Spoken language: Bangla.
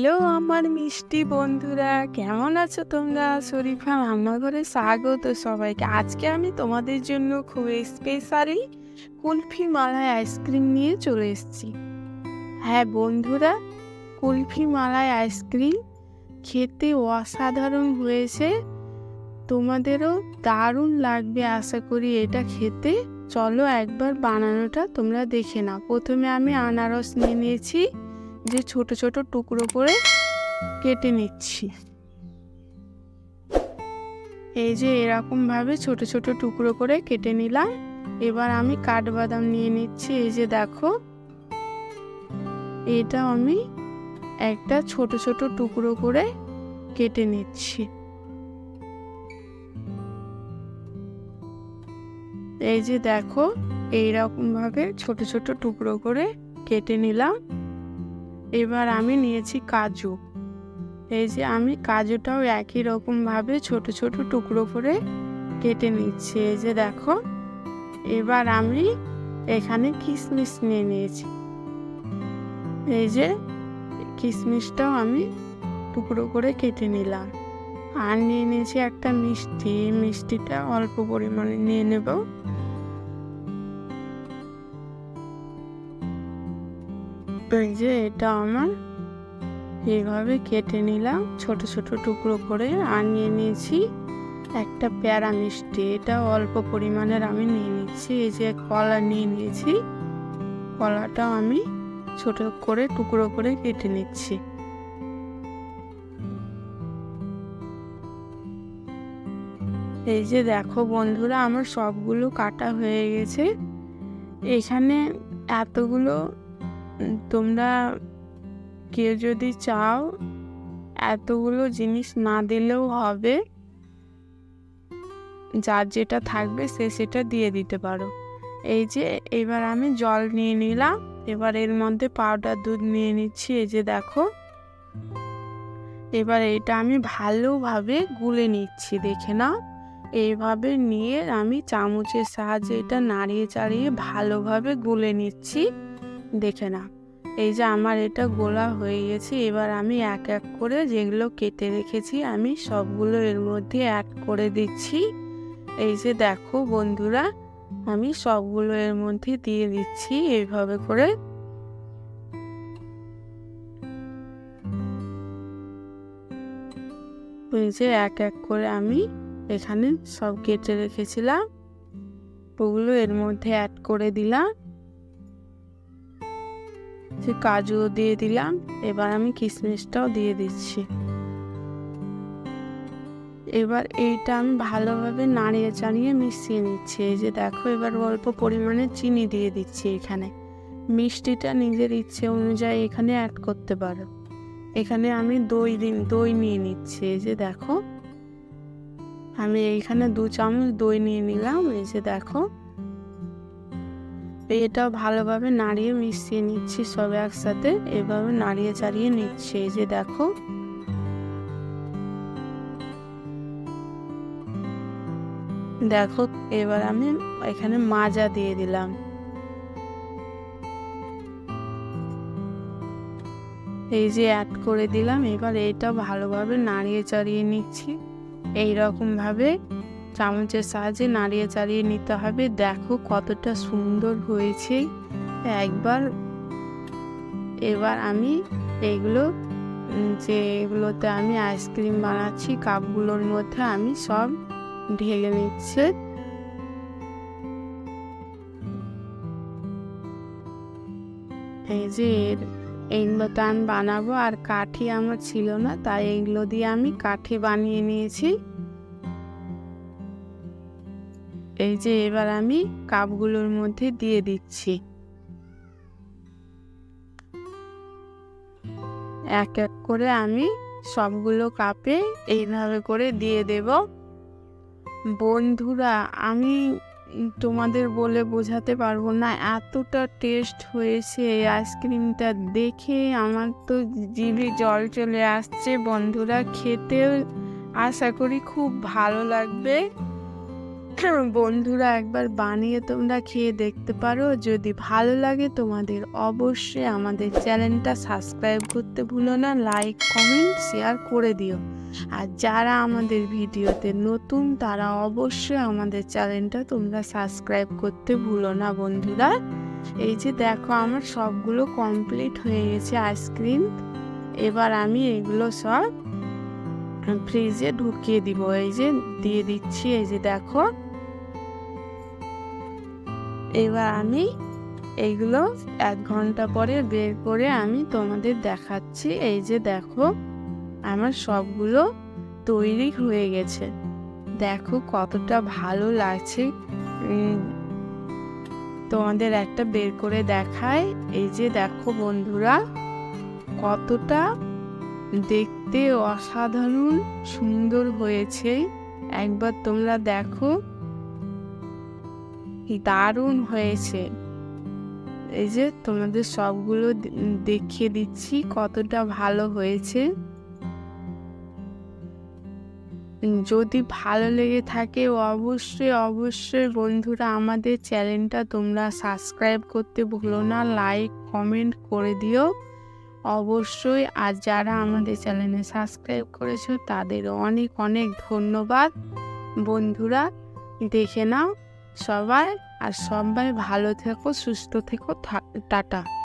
হ্যালো আমার মিষ্টি বন্ধুরা, কেমন আছো তোমরা? শরীফা রান্নাঘরে স্বাগত সবাইকে। আজকে আমি তোমাদের জন্য খুব স্পেশালি কুলফি মালাই আইসক্রিম নিয়ে চলে এসেছি। হ্যাঁ বন্ধুরা, কুলফি মালাই আইসক্রিম খেতে অসাধারণ হয়েছে। তোমাদেরও দারুণ লাগবে আশা করি এটা খেতে। চলো একবার বানানোটা তোমরা দেখে নাও। প্রথমে আমি আনারস নিয়ে নিয়েছি। যে ছোট ছোট টুকরো করে কেটে নিচ্ছি। এই যে এরকম ভাবে ছোট ছোট টুকরো করে কেটে নিলাম। এবার আমি কাঠবাদাম নিয়ে নিচ্ছি। এই যে দেখো, এটা আমি একটা ছোট ছোট টুকরো করে কেটে নিচ্ছি। এই যে দেখো এইরকম ভাবে ছোট ছোট টুকরো করে কেটে নিলাম। এবার আমি নিয়েছি কাজু। এই যে আমি কাজুটাও একই রকম ভাবে ছোট ছোট টুকরো করে কেটে নিচ্ছি। এই যে দেখো, এবার আমি এখানে কিশমিশ নিয়ে নিয়েছি। এই যে কিশমিশটাও আমি টুকরো করে কেটে নিলাম। আর নিয়ে নিয়েছি একটা মিষ্টি। মিষ্টিটা অল্প পরিমাণে নিয়ে নেব। এই যে এটা আমার। এইভাবে কেটে নিলাম, ছোট ছোট টুকরো করে আর নিয়ে নিয়েছি। একটা প্যারা মিষ্টি, এটা অল্প পরিমাণের আমি নিয়ে নিচ্ছি, এই যে কলা নিয়ে নিয়েছি। কলাটা আমি ছোট করে, টুকরো করে কেটে নিচ্ছি। এই যে দেখো বন্ধুরা, আমার সবগুলো কাটা হয়ে গেছে। এখানে এতগুলো তোমরা কেউ যদি চাও এতগুলো জিনিস না দিলেও হবে। যার যেটা থাকবে সে সেটা দিয়ে দিতে পারো। এই যে এবার আমি জল নিয়ে নিলাম, এবার এর মধ্যে পাউডার দুধ নিয়ে নিচ্ছি, এই যে দেখো। এবার এটা আমি ভালোভাবে গুলে নিচ্ছি, দেখে নাও। এইভাবে নিয়ে আমি চামচের সাহায্যে এটা নাড়িয়ে চাড়িয়ে ভালোভাবে গুলে নিচ্ছি, দেখে না এই যে আমার এটা গোলা হয়ে গেছে, এবার আমি এক এক করে যেগুলো কেটে রেখেছি, আমি সবগুলো এর মধ্যে অ্যাড করে দিচ্ছি। এই যে দেখো বন্ধুরা, আমি সবগুলো এর মধ্যে দিয়ে দিচ্ছি এইভাবে করে। এই যে এক এক করে আমি এখানে সব কেটে রেখেছিলাম, ওগুলো এর মধ্যে অ্যাড করে দিলাম। যে কাজুও দিয়ে দিলাম, এবার আমি কিশমিশটাও দিয়ে দিচ্ছি। এবার এইটা আমি ভালোভাবে নাড়িয়ে চাড়িয়ে মিশিয়ে নিচ্ছি। এই যে দেখো, এবার অল্প পরিমাণে চিনি দিয়ে দিচ্ছি এখানে। মিষ্টিটা নিজের ইচ্ছে অনুযায়ী এখানে অ্যাড করতে পারো। এখানে আমি দই দিন, দই নিয়ে নিচ্ছি। এই যে দেখো, আমি এইখানে দু চামচ দই নিয়ে নিলাম। এই যে দেখো এটা ভালোভাবে নাড়িয়ে মিশিয়ে নিচ্ছি সব একসাথে। এভাবে নাড়িয়ে চাড়িয়ে নিচ্ছি। এই যে দেখো। দেখো, এবার আমি এখানে মাজা দিয়ে দিলাম। এই যে অ্যাড করে দিলাম। এবার এটা ভালোভাবে নাড়িয়ে চাড়িয়ে নিচ্ছি। এই রকম ভাবে চামচের সাহায্যে নাড়িয়ে চাড়িয়ে নিতে হবে। দেখো কতটা সুন্দর হয়েছে। একবার, এবার আমি এগুলো যে এগুলোতে আমি আইসক্রিম বানাচ্ছি, কাপগুলোর মধ্যে আমি সব ঢেলে নিচ্ছে। এই যে এইগুলো তো আমি বানাবো। আর কাঠি আমার ছিল না, তাই এইগুলো দিয়ে আমি কাঠি বানিয়ে নিয়েছি। এই যে এবার আমি কাপগুলোর মধ্যে দিয়ে দিচ্ছি। এক এক করে আমি সবগুলো কাপে এইভাবে করে দিয়ে দেব। বন্ধুরা, আমি তোমাদের বলে বোঝাতে পারব না, এতটা টেস্ট হয়েছে এই আইসক্রিমটা দেখে আমার তো জিভে জল চলে আসছে। বন্ধুরা, খেতেও আশা করি খুব ভালো লাগবে। বন্ধুরা, একবার বানিয়ে তোমরা খেয়ে দেখতে পারো। যদি ভালো লাগে তোমাদের অবশ্যই আমাদের চ্যানেলটা সাবস্ক্রাইব করতে ভুলো না, লাইক, কমেন্ট, শেয়ার করে দিও। আর যারা আমাদের ভিডিওতে নতুন, তারা অবশ্যই আমাদের চ্যানেলটা তোমরা সাবস্ক্রাইব করতে ভুলো না, বন্ধুরা। এই যে দেখো, আমার সবগুলো কমপ্লিট হয়ে গেছে আইসক্রিম। এবার আমি এগুলো সব ফ্রিজে ঢুকিয়ে দিব, এই যে দিয়ে দিচ্ছি, এই যে দেখো। এবার আমি এইগুলো এক ঘণ্টা পরে বের করে আমি তোমাদের দেখাচ্ছি। এই যে দেখো, আমার সবগুলো তৈরি হয়ে গেছে। দেখো কতটা ভালো লাগছে। তোমাদের একটা বের করে দেখায় এই যে দেখো বন্ধুরা, কতটা দেখতে অসাধারণ সুন্দর হয়েছে। একবার তোমরা দেখো। দারুণ হয়েছে। এই যে তোমাদের সবগুলো দেখিয়ে দিচ্ছি কতটা ভালো হয়েছে। যদি ভালো লেগে থাকে অবশ্যই অবশ্যই বন্ধুরা আমাদের চ্যানেলটা তোমরা সাবস্ক্রাইব করতে ভুলো না। লাইক, কমেন্ট করে দিও। অবশ্যই আর যারা আমাদের চ্যানেলে সাবস্ক্রাইব করেছ, তাদের অনেক অনেক ধন্যবাদ। বন্ধুরা, দেখে নাও সবাই আর সবাই ভালো থেকো, সুস্থ থেকো টাটা।